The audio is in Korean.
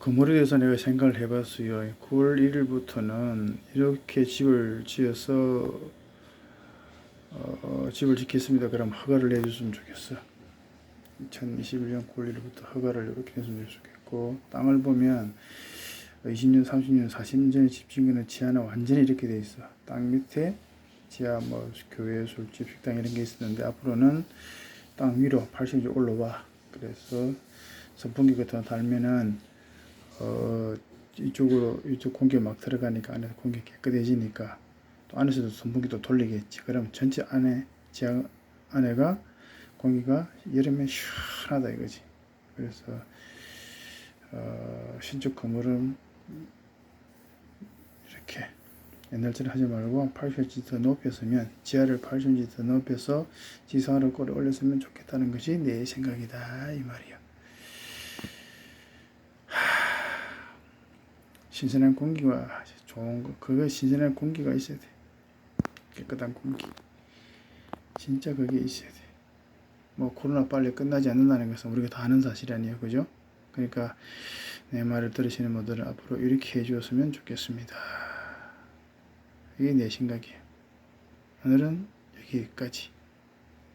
건물에 대해서 내가 생각을 해봤어요. 9월 1일부터는 이렇게 집을 지어서 어, 집을 짓겠습니다. 그럼 허가를 내줬으면 좋겠어. 2021년 9월 1일부터 허가를 이렇게 해주면 좋겠고 땅을 보면 20년, 30년, 40년 전에 집 지은 거는 지하는 완전히 이렇게 돼 있어. 땅 밑에 지하 뭐 교회, 술집, 식당 이런 게 있었는데 앞으로는 땅 위로 80cm 올라와. 그래서 선풍기 같은 거 달면은 어 이쪽으로 이쪽 공기 막 들어가니까 안에서 공기 깨끗해지니까 또 안에서도 선풍기도 돌리겠지. 그럼 전체 안에 지하 안에가 공기가 여름에 시원하다 이거지. 그래서 어, 신축 건물은 이렇게 옛날처럼 하지 말고 80cm 더 높였으면 지하를 80cm 더 높여서 지상으로 끌어 올렸으면 좋겠다는 것이 내 생각이다 이 말이야. 신선한 공기가 좋은 거 그거 신선한 공기가 있어야 돼. 깨끗한 공기. 진짜 그게 있어야 돼. 뭐 코로나 빨리 끝나지 않는다는 것은 우리가 다 아는 사실 아니에요, 그죠? 그러니까 내 말을 들으시는 분들은 앞으로 이렇게 해주었으면 좋겠습니다. 이게 내 생각이에요. 오늘은 여기까지.